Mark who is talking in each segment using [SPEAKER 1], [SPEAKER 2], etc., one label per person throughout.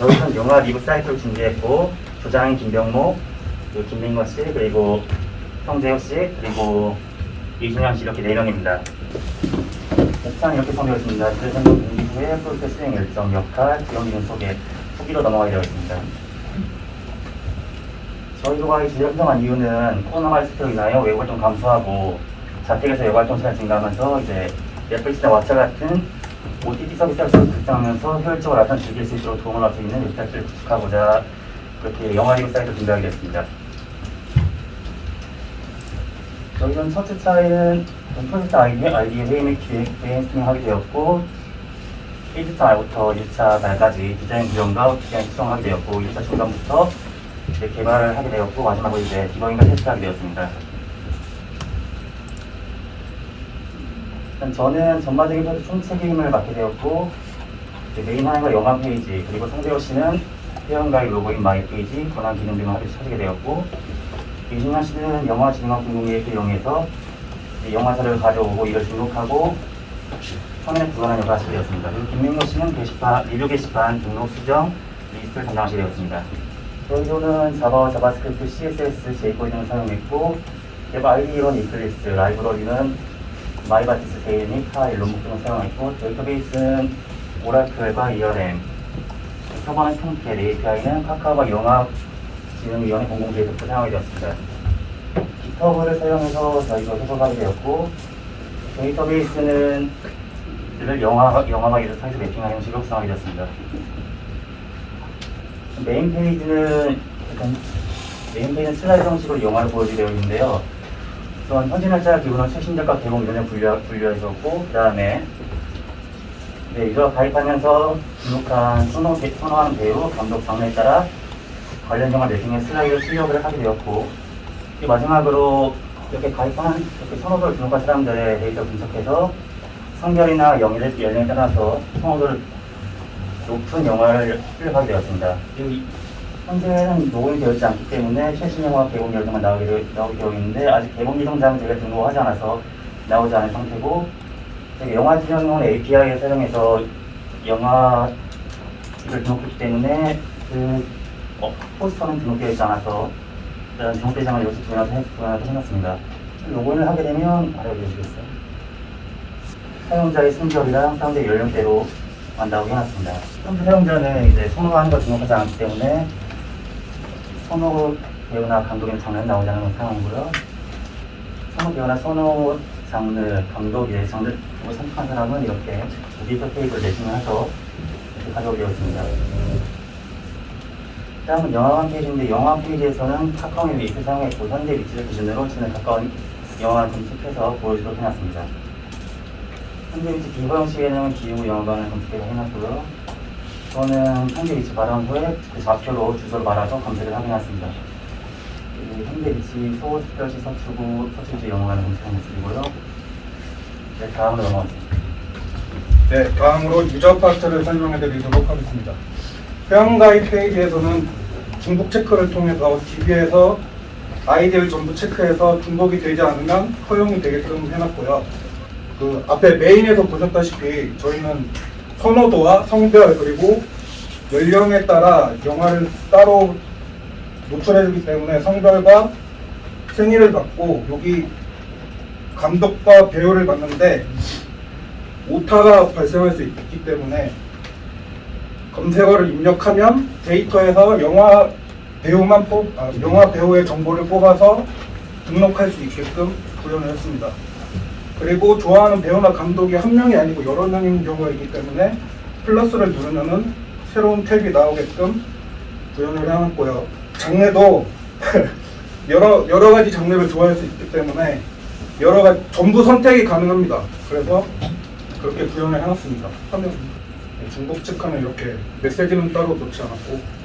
[SPEAKER 1] 여기는 영화 리뷰 사이트를 준비했고 조장인 그리고 김민건 씨, 그리고 성재호 씨, 그리고 이준현 씨 이렇게 네 명입니다. 목차는 이렇게 있습니다. 지도생명 공기 후에 프로젝트 수행 일정, 역할, 지원 기준 소개, 후기로 넘어가게 되어 있습니다. 저희가 이 주제 형성한 이유는 코로나 스프로 인하여 외부 활동 감소하고 자택에서 외부 활동 시간 증가하면서 이제 넷플릭스나 왓챠 같은 OTT 서비스를 극장하면서 효율적으로 라탄 즐길 수 있도록 도움을 할수 있는 웹사이트를 구축하고자 그렇게 영화 리뷰 사이트를 준비하게 됐습니다. 저희는 첫 주차에는 프로젝트 아이디, 아이디 회의 및 기획, 브레인스팅 하게 되었고 1주차 말부터 1차 날까지 디자인 구현과 디자인 수정하게 되었고 1차 중간부터 개발을 하게 되었고 마지막으로 이제 디버깅과 테스트하게 되었습니다. 일단 저는 전반적인 프로젝트 총책임을 맡게 되었고 메인 화면과 영화 페이지 그리고 성재호 씨는 회원가입 로그인 마이 페이지 권한 기능 등을 하게 찾게 되었고 이준현 씨는 영화 진흥학 공공기획을 이용해서 영화사를 가져오고 이를 등록하고 화면에 구현하는 역할을 하시게 되었습니다. 그리고 김민호 씨는 게시판, 리뷰 게시판 등록 수정 리스트를 담당하시게 되었습니다. 저희도는 자바와 자바스크립트, CSS, jQuery 등을 사용했고 개발 아이디론 이클립스, 라이브러리는 마이바티스, 데이닉, 파일, 롬북 등을 사용했고 데이터베이스는 오라클과 ERM, 서버는 통캣, API는 카카오와 영화진흥위원회 공공데이터를 사용하게 되었습니다. GitHub을 사용해서 저희가 해석하게 되었고 데이터베이스는 를 영화, 영화와 이를 사이즈 매핑하는 형식으로 구성하게 되었습니다. 메인 페이지는 메인 페이지는 슬라이드 형식으로 영화를 보여주게 되어 있는데요. 현지 날짜 기본으로 최신작과 개봉 이전에 분류, 분류해서고 그 다음에 네, 이거 가입하면서 등록한 선호, 선호하는 배우, 감독 장르에 따라 관련 영화 매핑의 슬라이드 출력을 하게 되었고 이 마지막으로 이렇게 가입한 이렇게 선호도를 등록한 사람들의 데이터 분석해서 성별이나 연령에 따라서 선호도를 높은 영화를 출력하게 되었습니다. 현재는 녹음이 되어 있지 않기 때문에 최신 영화 개봉 열정만 나오게, 되어 있는데 아직 개봉 예정장은 저희가 등록하지 않아서 나오지 않은 상태고 영화 지원용 API를 사용해서 영화를 등록했기 때문에 그 어, 포스터는 등록되어 있지 않아서 일단 않은 요소 구현을 해놨습니다. 로그인을 하게 되면 알려주시겠어요? 사용자의 성별이랑 사용자 연령대로 만나고 해놨습니다. 사용자는 이제 선호하는 걸 등록하지 않기 때문에 선호 배우나 나오지 않는 걸 사용하고요. 선호 배우나 선호 장르, 감독의 장르를 선택한 사람은 이렇게 리더 테이블 내시면 해서 이렇게 가져오게 되었습니다. 다음은 영화관 페이지인데 영화관 페이지에서는 카카오 위치를 사용했고 현재 위치를 기준으로 지는 가까운 영화를 검색해서 보여주도록 해놨습니다. 현재 위치 비버 형식에는 기후 영화관을 검색해서 해놨고요. 저는 현재 위치 말한 후에 그 좌표로 주소를 말아서 검색을 확인했습니다. 그리고 현재 위치 서울특별시 서초구 서초지 영화관을 검색한 모습이고요. 네, 다음으로 넘어가겠습니다.
[SPEAKER 2] 네, 다음으로 유저 파트를 설명해 드리도록 하겠습니다. 회원가입 페이지에서는 중복 체크를 통해서 DB에서 아이디를 전부 체크해서 중복이 되지 않으면 허용이 되게끔 해놨고요. 그 앞에 메인에서 보셨다시피 저희는 선호도와 성별 그리고 연령에 따라 영화를 따로 노출해주기 때문에 성별과 생일을 받고 여기 감독과 배우를 받는데 오타가 발생할 수 있기 때문에 검색어를 입력하면 데이터에서 영화 배우만 뽑, 아, 영화 배우의 정보를 뽑아서 등록할 수 있게끔 구현을 했습니다. 그리고 좋아하는 배우나 감독이 한 명이 아니고 여러 명인 경우가 있기 때문에 플러스를 누르면은 새로운 탭이 나오게끔 구현을 해놨고요. 장르도 여러 여러 가지 장르를 좋아할 수 있기 때문에 여러 가지 전부 선택이 가능합니다. 그래서 그렇게 구현을 해놨습니다. 화면 네, 중복 체크는 이렇게 메시지는 따로 놓지 않았고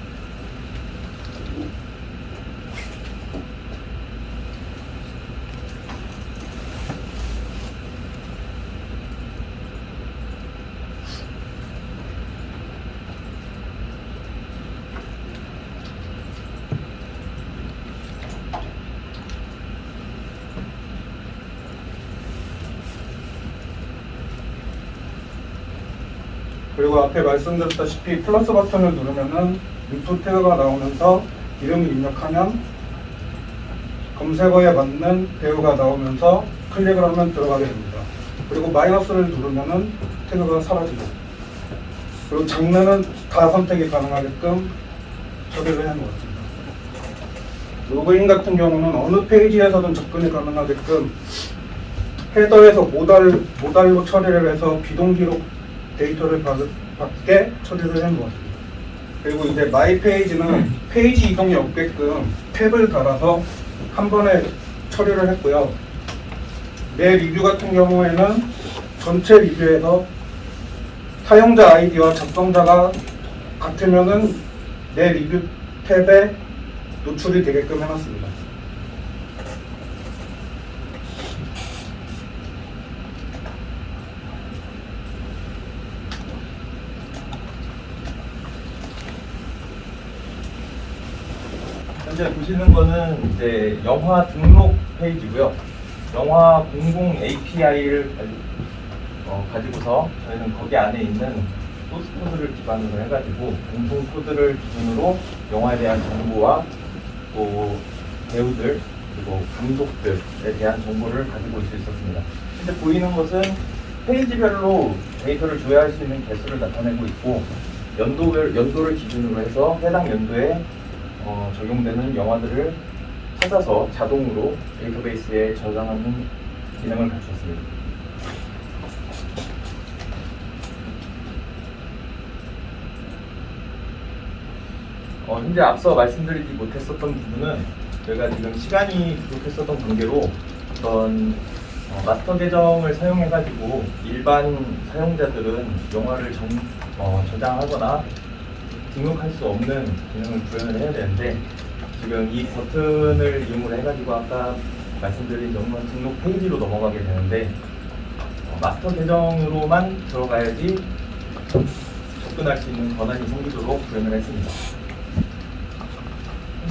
[SPEAKER 2] 그리고 앞에 말씀드렸다시피 플러스 버튼을 누르면은 인풋 태그가 나오면서 이름을 입력하면 검색어에 맞는 배우가 나오면서 클릭을 하면 들어가게 됩니다. 그리고 마이너스를 누르면은 태그가 사라지고 그리고 장르는 다 선택이 가능하게끔 처리를 해놓았습니다. 로그인 같은 경우는 어느 페이지에서든 접근이 가능하게끔 헤더에서 모달, 모달로 처리를 해서 비동기록 데이터를 받, 받게 처리를 해놓았습니다. 그리고 이제 마이 페이지는 페이지 이동이 없게끔 탭을 달아서 한 번에 처리를 했고요. 내 리뷰 같은 경우에는 전체 리뷰에서 사용자 아이디와 작성자가 같으면은 내 리뷰 탭에 노출이 되게끔 해놨습니다.
[SPEAKER 3] 현재 보시는 거는 이제 영화 등록 페이지고요. 영화 공공 API를 가지고서 저희는 거기 안에 있는 소스 코드를 기반으로 해가지고 공통 코드를 기준으로 영화에 대한 정보와 또 배우들 그리고 감독들에 대한 정보를 가지고 있을 수 있었습니다. 현재 보이는 것은 페이지별로 데이터를 조회할 수 있는 개수를 나타내고 있고 연도별 연도를 기준으로 해서 해당 연도에 어, 적용되는 영화들을 찾아서 자동으로 데이터베이스에 저장하는 기능을 갖추었습니다. 어, 현재 앞서 말씀드리지 못했었던 부분은 저희가 지금 시간이 부족했었던 관계로 어떤 어, 마스터 계정을 사용해가지고 일반 사용자들은 영화를 정, 어, 저장하거나 등록할 수 없는 기능을 구현을 해야 되는데 지금 이 버튼을 이용을 해가지고 아까 말씀드린 영화 등록 페이지로 넘어가게 되는데 어, 마스터 계정으로만 들어가야지 접근할 수 있는 권한이 생기도록 구현을 했습니다.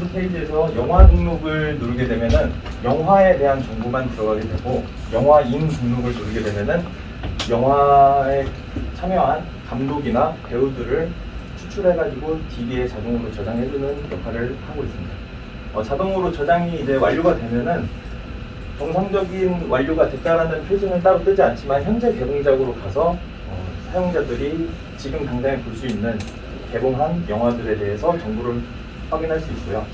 [SPEAKER 3] 홈 페이지에서 영화 등록을 누르게 되면은 영화에 대한 정보만 들어가게 되고 영화인 등록을 누르게 되면은 영화에 참여한 감독이나 배우들을 추출해가지고 DB에 자동으로 저장해주는 역할을 하고 있습니다. 어, 자동으로 저장이 이제 완료가 되면은 정상적인 완료가 됐다라는 표시는 따로 뜨지 않지만 현재 개봉작으로 가서 어, 사용자들이 지금 당장에 볼 수 있는 개봉한 영화들에 대해서 정보를 확인할 수 있고요.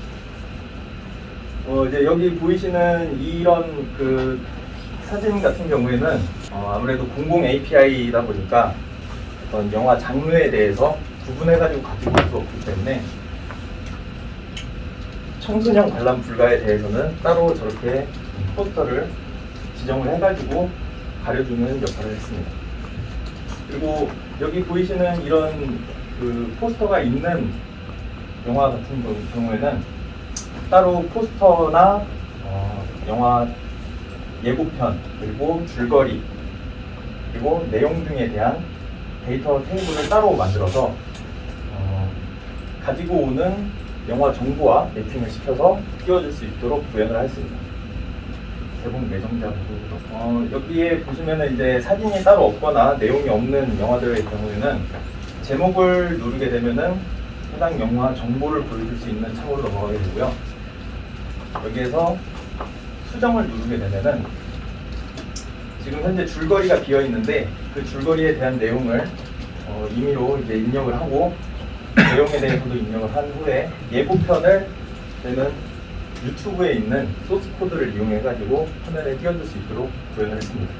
[SPEAKER 3] 어, 이제 여기 보이시는 이런 그 사진 같은 경우에는 어, 아무래도 공공 API다 보니까 어떤 영화 장르에 대해서 구분해가지고 가지고 올수 없기 때문에 청소년 관람 불가에 대해서는 따로 저렇게 포스터를 지정을 해가지고 가려주는 역할을 했습니다. 그리고 여기 보이시는 이런 그 포스터가 있는 영화 같은 경우- 경우에는 따로 포스터나 어, 영화 예고편 그리고 줄거리 그리고 내용 등에 대한 데이터 테이블을 따로 만들어서 어, 가지고 오는 영화 정보와 매칭을 시켜서 띄워줄 수 있도록 구현을 했습니다. 대부분 예정자분도 어, 여기에 보시면은 이제 사진이 따로 없거나 내용이 없는 영화들의 경우에는 제목을 누르게 되면은 해당 영화 정보를 보여줄 수 있는 창으로 넘어가게 되고요. 여기에서 수정을 누르게 되면은 지금 현재 줄거리가 비어 있는데 그 줄거리에 대한 내용을 어, 임의로 이제 입력을 하고 내용에 대해서도 입력을 한 후에 예고편을 저는 유튜브에 있는 소스 코드를 이용해 가지고 화면에 띄워줄 수 있도록 구현을 했습니다.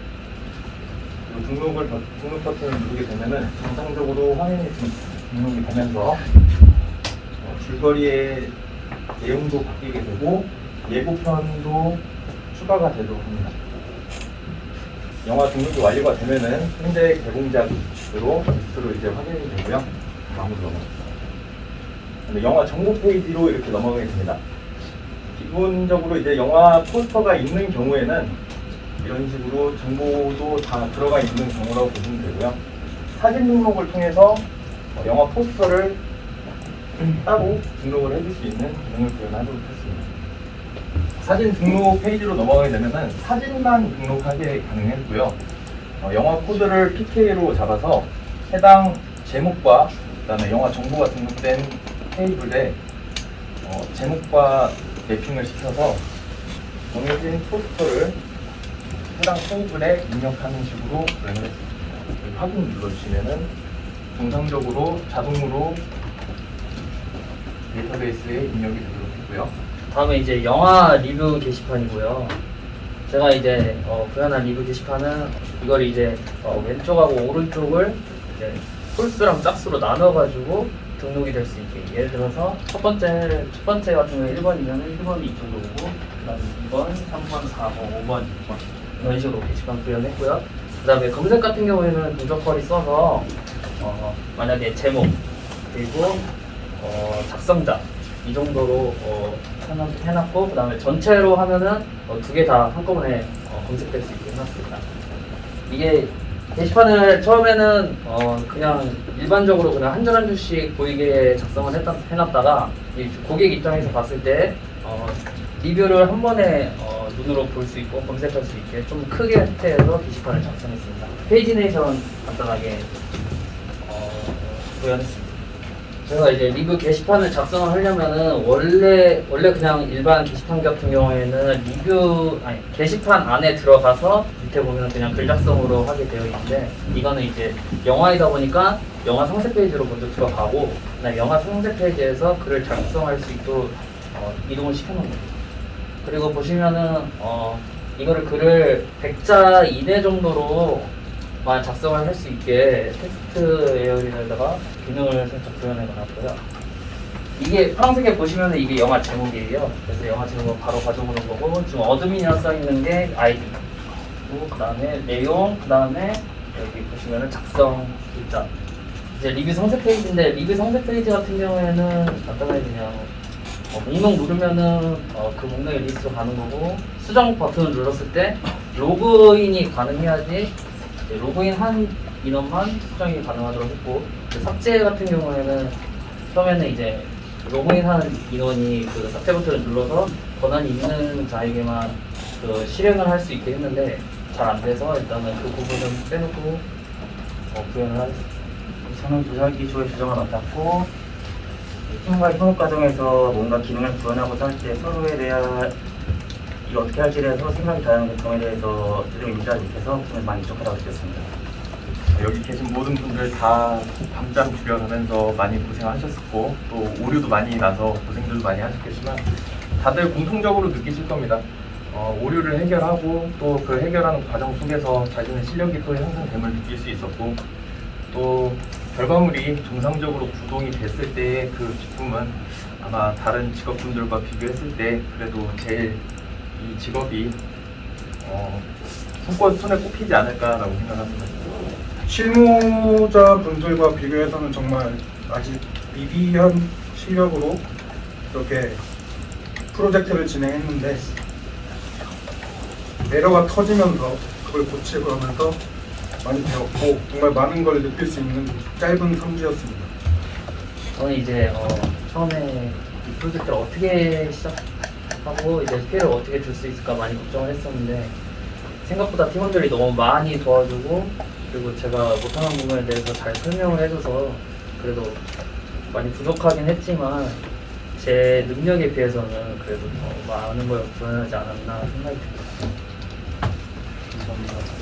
[SPEAKER 3] 그리고 등록을 버- 등록 버튼을 누르게 되면은 정상적으로 화면이 등- 등록이 되면서 어, 줄거리의 내용도 바뀌게 되고 예고편도 추가가 되도록 합니다. 영화 등록이 완료가 되면은 현재 개봉작으로 리스트로 이제 확인이 되고요. 근데 영화 정보 페이지로 이렇게 넘어가게 됩니다. 기본적으로 이제 영화 포스터가 있는 경우에는 이런 식으로 정보도 다 들어가 있는 경우라고 보시면 되고요. 사진 등록을 통해서 어, 영화 포스터를 따로 등록을 해줄 수 있는 기능을 구현하도록 했습니다. 사진 등록 페이지로 넘어가게 되면은 사진만 등록하게 가능했고요. 어, 영화 코드를 PK로 잡아서 해당 제목과 그다음에 영화 정보가 등록된 테이블에 어, 제목과 매핑을 시켜서 정해진 포스터를 해당 테이블에 입력하는 식으로 구현을 했습니다. 확인 눌러주시면은 정상적으로 자동으로 데이터베이스에 입력이 되도록 했고요.
[SPEAKER 4] 다음에 이제 영화 리뷰 게시판이고요. 제가 이제 어, 구현한 리뷰 게시판은 이걸 이제 어, 왼쪽하고 오른쪽을 이제 홀수랑 짝수로 나눠가지고 등록이 될 수 있게. 예를 들어서 첫 번째 첫 번째 같은 경우에 1번이면 1번이 이쪽으로 오고 그다음에 2번, 3번, 4번, 5번, 6번 이런 식으로 게시판 구현했고요. 그다음에 검색 같은 경우에는 동작거리 써서 어, 만약에 제목 그리고 어, 작성자 이 정도로 어, 해놨- 해놨고 그 다음에 전체로 하면은 어, 두 개 다 한꺼번에 어, 검색될 수 있게 해놨습니다. 이게 게시판을 처음에는 어, 그냥 일반적으로 그냥 한 줄 한 줄씩 보이게 작성을 했다, 해놨다가 이 고객 입장에서 봤을 때 어, 리뷰를 한 번에 어, 눈으로 볼 수 있고 검색할 수 있게 좀 크게 해서 게시판을 작성했습니다. 페이지네이션 간단하게 어, 구현했습니다. 제가 이제 리뷰 게시판을 작성을 하려면은 원래 원래 그냥 일반 게시판 같은 경우에는 리뷰 아니 게시판 안에 들어가서 밑에 보면 그냥 글 작성으로 하게 되어 있는데 이거는 이제 영화이다 보니까 영화 상세 페이지로 먼저 들어가고 그다음 영화 상세 페이지에서 글을 작성할 수 있도록 어, 이동을 시켜놓은 거죠. 그리고 보시면은 어 이거를 글을 100자 이내 정도로 만 작성을 할 수 있게 텍스트 에어리에다가 기능을 살짝 구현해 놨고요. 이게 파란색에 보시면은 이게 영화 제목이에요. 그래서 영화 제목을 바로 가져오는 거고 지금 어드민이라 써 있는 게 아이디. 그리고 그다음에 내용, 그 다음에 여기 보시면은 작성 글자. 이제 리뷰 상세 페이지인데 리뷰 상세 페이지 같은 경우에는 간단하게 그냥 어, 목록 누르면은 어, 그 목록의 리스트로 가는 거고 수정 버튼을 눌렀을 때 로그인이 가능해야지 로그인 한 인원만 수정이 가능하도록 했고 그 삭제 같은 경우에는 처음에는 이제 로그인한 인원이 그 삭제 버튼을 눌러서 권한이 있는 자에게만 그 실행을 할 수 있게 했는데 잘 안 돼서 일단은 그 부분은 빼놓고 어, 구현을 하겠습니다.
[SPEAKER 1] 저는 조작 기초의 조정을 맡았고 팀과의 협업 과정에서 뭔가 기능을 구현하고자 할 때 서로에 대한 이거 어떻게 할지에 대해서 생각이 다른 점에 대해서 좀 인지하지 못해서 저는 많이 부족하다고 느꼈습니다.
[SPEAKER 3] 여기 계신 모든 분들 다 밤잠 줄여가면서 많이 고생하셨었고 또 오류도 많이 나서 고생들도 많이 하셨겠지만 다들 공통적으로 느끼실 겁니다. 어, 오류를 해결하고 또 그 해결하는 과정 속에서 자신의 실력이 또 향상됨을 느낄 수 있었고 또 결과물이 정상적으로 구동이 됐을 때의 그 기쁨은 아마 다른 직업분들과 비교했을 때 그래도 제일 이 직업이 어, 손꼽 손에 꼽히지 않을까라고 생각합니다.
[SPEAKER 2] 실무자 분들과 비교해서는 정말 아직 미비한 실력으로 이렇게 프로젝트를 진행했는데 에러가 터지면서 그걸 고치고 하면서 많이 배웠고 정말 많은 걸 느낄 수 있는 짧은 3주였습니다.
[SPEAKER 4] 저는 이제 어, 처음에 이 프로젝트를 어떻게 시작 하고 이제 피해를 어떻게 줄 수 있을까 많이 걱정을 했었는데 생각보다 팀원들이 너무 많이 도와주고 그리고 제가 못하는 부분에 대해서 잘 설명을 해줘서 그래도 많이 부족하긴 했지만 제 능력에 비해서는 그래도 더 많은 걸 구현하지 않았나 생각이 듭니다. 감사합니다.